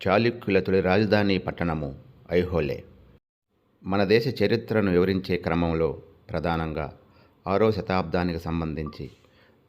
చాళుక్యుల తొలి రాజధాని పట్టణము ఐహోళే మన దేశ చరిత్రను వివరించే క్రమంలో ప్రధానంగా ఆరో శతాబ్దానికి సంబంధించి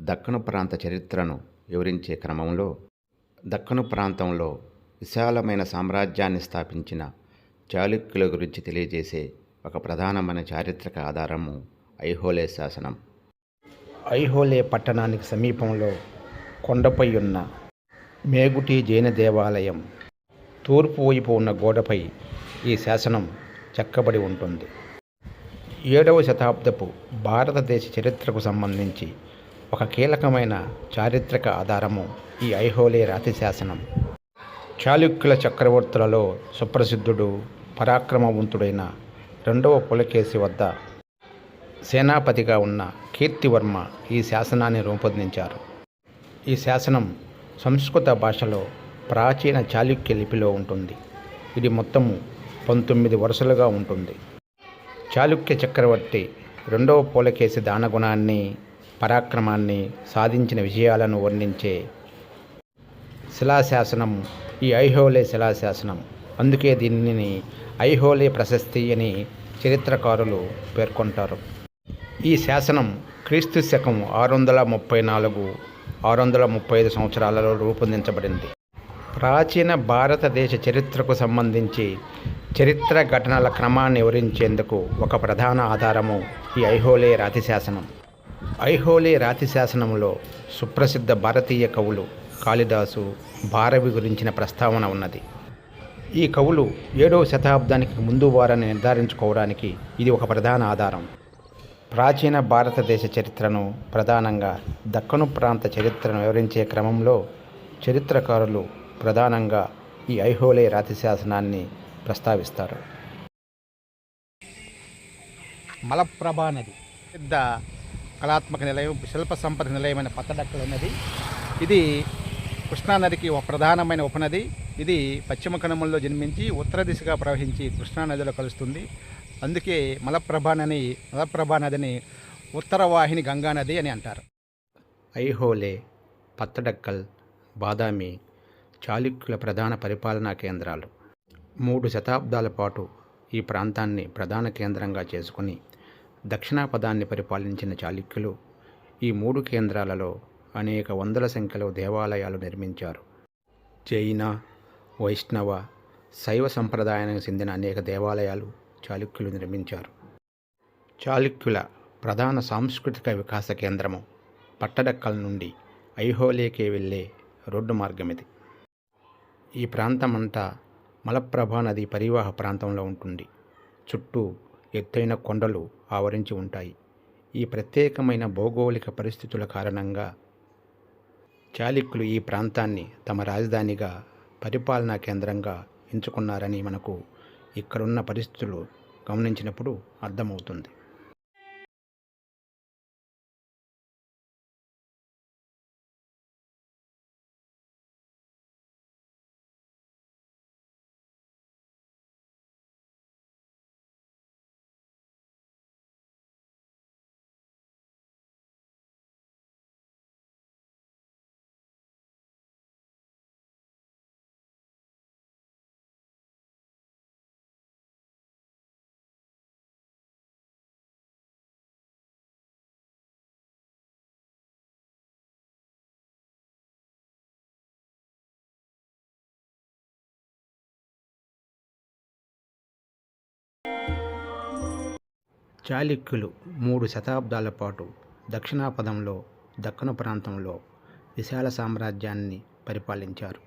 దక్కను ప్రాంత చరిత్రను వివరించే క్రమంలో దక్కను ప్రాంతంలో విశాలమైన సామ్రాజ్యాన్ని స్థాపించిన చాళుక్యుల గురించి తెలియజేసే ఒక ప్రధానమైన చారిత్రక ఆధారము ఐహోలే శాసనం. ఐహోళే పట్టణానికి సమీపంలో కొండపై ఉన్న మేగుటి జైన దేవాలయం తూర్పు వైపు ఉన్న గోడపై ఈ శాసనం చెక్కబడి ఉంటుంది. ఏడవ శతాబ్దపు భారతదేశ చరిత్రకు సంబంధించి ఒక కీలకమైన చారిత్రక ఆధారము ఈ ఐహోలే రాతి శాసనం. చాళుక్యుల చక్రవర్తులలో సుప్రసిద్ధుడు పరాక్రమవంతుడైన రెండవ పులకేశి వద్ద సేనాపతిగా ఉన్న కీర్తివర్మ ఈ శాసనాన్ని రూపొందించారు. ఈ శాసనం సంస్కృత భాషలో ప్రాచీన చాళుక్య లిపిలో ఉంటుంది. ఇది మొత్తము పంతొమ్మిది వరుసలుగా ఉంటుంది. చాళుక్య చక్రవర్తి రెండవ పూలకేసి దానగుణాన్ని పరాక్రమాన్ని సాధించిన విజయాలను వర్ణించే శిలాశాసనం ఈ ఐహోలే శిలాశాసనం. అందుకే దీనిని ఐహోలే ప్రశస్తి అని చరిత్రకారులు పేర్కొంటారు. ఈ శాసనం క్రీస్తు శకం ఆరు వందల ముప్పై నాలుగు ఆరు వందల ముప్పై ఐదు సంవత్సరాలలో రూపొందించబడింది. ప్రాచీన భారతదేశ చరిత్రకు సంబంధించి చరిత్ర ఘటనల క్రమాన్ని వివరించేందుకు ఒక ప్రధాన ఆధారము ఈ ఐహోలే రాతి శాసనం. ఐహోలే రాతి శాసనంలో సుప్రసిద్ధ భారతీయ కవులు కాళిదాసు భారవి గురించిన ప్రస్తావన ఉన్నది. ఈ కవులు ఏడవ శతాబ్దానికి ముందు వారని నిర్ధారించుకోవడానికి ఇది ఒక ప్రధాన ఆధారం. ప్రాచీన భారతదేశ చరిత్రను ప్రధానంగా దక్కను ప్రాంత చరిత్రను వివరించే క్రమంలో చరిత్రకారులు ప్రధానంగా ఈ ఐహోలే రాతి శాసనాన్ని ప్రస్తావిస్తారు. మలప్రభా నది పెద్ద కళాత్మక నిలయం శిల్ప సంపద నిలయమైన పత్తడక్కల నది. ఇది కృష్ణానదికి ఒక ప్రధానమైన ఉపనది. ఇది పశ్చిమ కనుమల్లో జన్మించి ఉత్తర దిశగా ప్రవహించి కృష్ణానదిలో కలుస్తుంది. అందుకే మలప్రభానని మలప్రభా నదిని ఉత్తర వాహిని గంగా నది అని అంటారు. ఐహోలే పత్తడక్కల్ బాదామి చాళుక్యుల ప్రధాన పరిపాలనా కేంద్రాలు. మూడు శతాబ్దాల పాటు ఈ ప్రాంతాన్ని ప్రధాన కేంద్రంగా చేసుకుని దక్షిణాపదాన్ని పరిపాలించిన చాళుక్యులు ఈ మూడు కేంద్రాలలో అనేక వందల సంఖ్యలో దేవాలయాలు నిర్మించారు. జైన వైష్ణవ శైవ సంప్రదాయానికి చెందిన అనేక దేవాలయాలు చాళుక్యులు నిర్మించారు. చాళుక్యుల ప్రధాన సాంస్కృతిక వికాస కేంద్రము పట్టడక్కల్ నుండి ఐహోలేకే వెళ్ళే రోడ్డు మార్గం ఇది ఈ ప్రాంతమంతా మలప్రభా నది పరివాహ ప్రాంతంలో ఉంటుంది. చుట్టూ ఎత్తైన కొండలు ఆవరించి ఉంటాయి. ఈ ప్రత్యేకమైన భౌగోళిక పరిస్థితుల కారణంగా చాళుక్యులు ఈ ప్రాంతాన్ని తమ రాజధానిగా పరిపాలనా కేంద్రంగా ఎంచుకున్నారని మనకు ఇక్కడున్న పరిస్థితులు గమనించినప్పుడు అర్థమవుతుంది. చాళుక్యులు మూడు శతాబ్దాల పాటు దక్షిణాపథంలో దక్కను ప్రాంతంలో విశాల సామ్రాజ్యాన్ని పరిపాలించారు.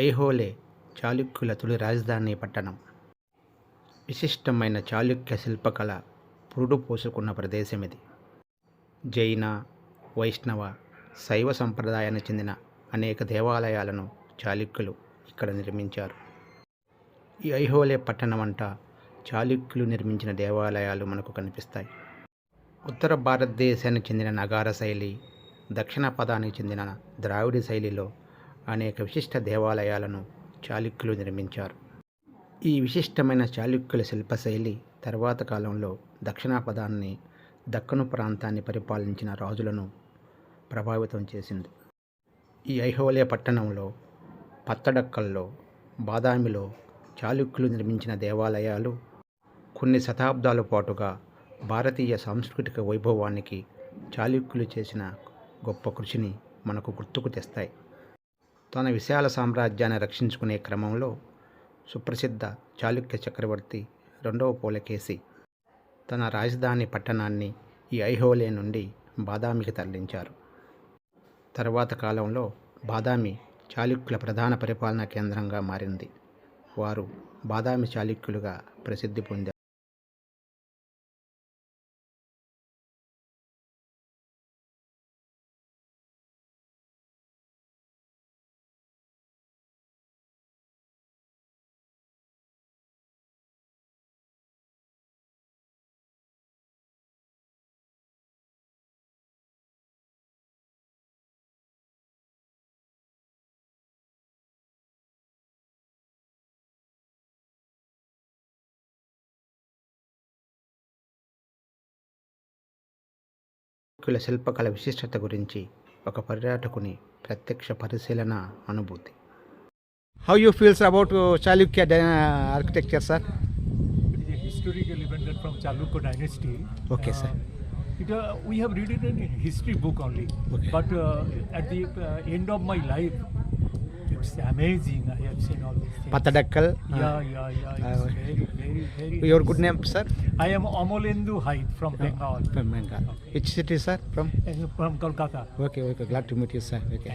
ఐహోలే చాళుక్యుల తొలి రాజధాని పట్టణం. విశిష్టమైన చాళుక్య శిల్పకళ పురుడు పోసుకున్న ప్రదేశం ఇది జైన వైష్ణవ శైవ సంప్రదాయానికి చెందిన అనేక దేవాలయాలను చాళుక్యులు ఇక్కడ నిర్మించారు. ఈ ఐహోలే పట్టణం అంట చాళుక్యులు నిర్మించిన దేవాలయాలు మనకు కనిపిస్తాయి. ఉత్తర భారతదేశానికి చెందిన నగార శైలి దక్షిణ పదానికి చెందిన ద్రావిడ శైలిలో అనేక విశిష్ట దేవాలయాలను చాళుక్యులు నిర్మించారు. ఈ విశిష్టమైన చాళుక్యుల శిల్పశైలి తర్వాత కాలంలో దక్షిణాపదాన్ని దక్కను ప్రాంతాన్ని పరిపాలించిన రాజులను ప్రభావితం చేసింది. ఈ ఐహోలే పట్టణంలో పత్తడక్కల్లో బాదామిలో చాళుక్యులు నిర్మించిన దేవాలయాలు కొన్ని శతాబ్దాల పాటుగా భారతీయ సాంస్కృతిక వైభవానికి చాళుక్యులు చేసిన గొప్ప కృషిని మనకు గుర్తుకు తెస్తాయి. తన విశాల సామ్రాజ్యాన్ని రక్షించుకునే క్రమంలో సుప్రసిద్ధ చాళుక్య చక్రవర్తి రెండవ పూలకేసి తన రాజధాని పట్టణాన్ని ఈ ఐహోలే నుండి బాదామికి తరలించారు. తర్వాత కాలంలో బాదామి చాళుక్యుల ప్రధాన పరిపాలనా కేంద్రంగా మారింది. వారు బాదామి చాళుక్యులుగా ప్రసిద్ధి పొందారు. చాళుక్యుల శిల్పకళ విశిష్టత గురించి ఒక పర్యాటకుని ప్రత్యక్ష పరిశీలన అనుభూతి how you feels about Chalukya architecture sir historical that from Chalukya dynasty. Okay, sir. It, uh, we have read it in a history book only. Okay. But uh, at the uh, end of my life, it's amazing. I have seen all these things. Pattadakal Yeah, yeah, yeah. It's Uh, very, very, very. Your good name sir I am Amolendu Haid from Bengal, from Bengal which city sir from and from Kolkata. Okay okay glad to meet you sir okay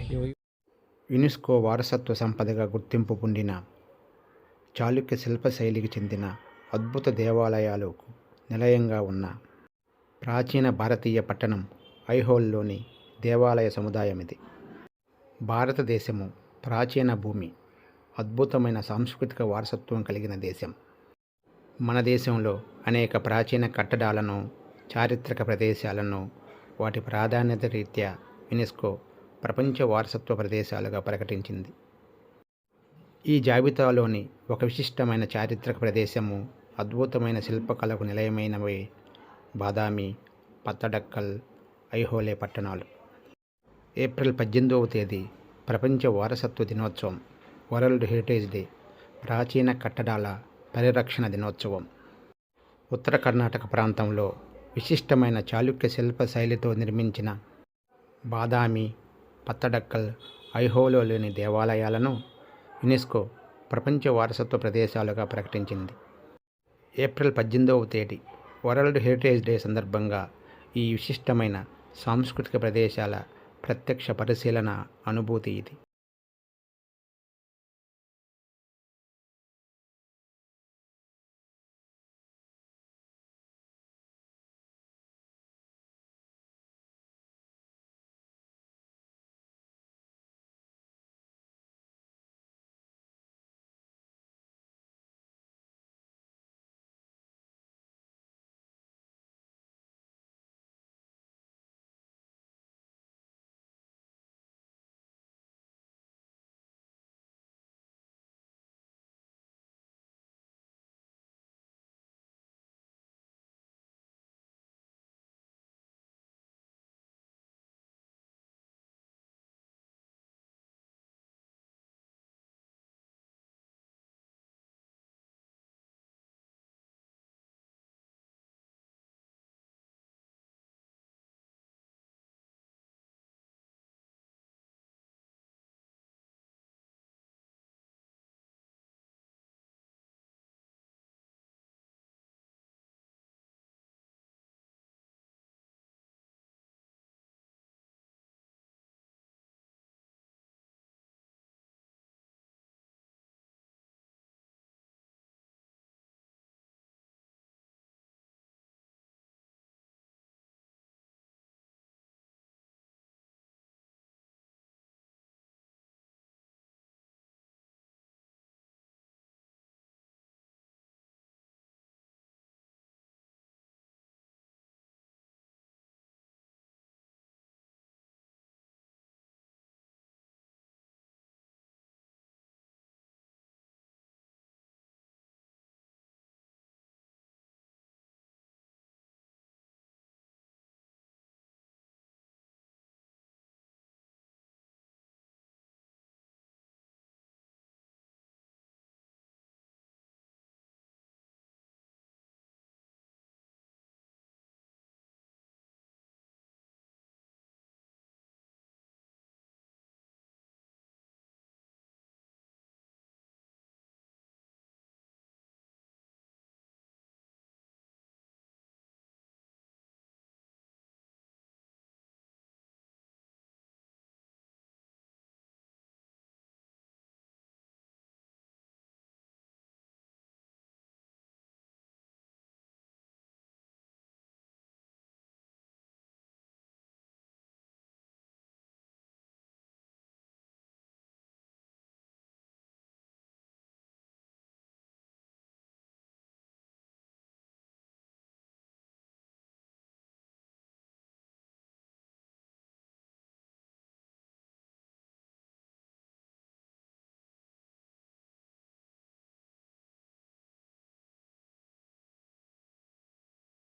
UNESCO వారసత్వ సంపదగా గుర్తింపు పొందిన చాళుక్య శిల్పశైలికి చెందిన అద్భుత దేవాలయాలకు నిలయంగా ఉన్న ప్రాచీన భారతీయ పట్టణం ఐహోల్లోని దేవాలయ సముదాయం ఇది భారతదేశము ప్రాచీన భూమి అద్భుతమైన సాంస్కృతిక వారసత్వం కలిగిన దేశం. మన దేశంలో అనేక ప్రాచీన కట్టడాలను చారిత్రక ప్రదేశాలను వాటి ప్రాధాన్యత రీత్యా యునెస్కో ప్రపంచ వారసత్వ ప్రదేశాలుగా ప్రకటించింది. ఈ జాబితాలోని ఒక విశిష్టమైన చారిత్రక ప్రదేశము అద్భుతమైన శిల్పకళకు నిలయమైనవి బాదామి పత్తడక్కల్ ఐహోలే పట్టణాలు. ఏప్రిల్ పద్దెనిమిదవ తేదీ ప్రపంచ వారసత్వ దినోత్సవం వరల్డ్ హెరిటేజ్ డే ప్రాచీన కట్టడాల పరిరక్షణ దినోత్సవం. ఉత్తర కర్ణాటక ప్రాంతంలో విశిష్టమైన చాళుక్య శిల్ప శైలితో నిర్మించిన బాదామి పత్తడక్కల్ ఐహోలోలోని దేవాలయాలను యునెస్కో ప్రపంచ వారసత్వ ప్రదేశాలుగా ప్రకటించింది. ఏప్రిల్ పద్దెనిమిదవ తేదీ వరల్డ్ హెరిటేజ్ డే సందర్భంగా ఈ విశిష్టమైన సాంస్కృతిక ప్రదేశాల ప్రత్యక్ష పరిశీలన అనుభూతి ఇది.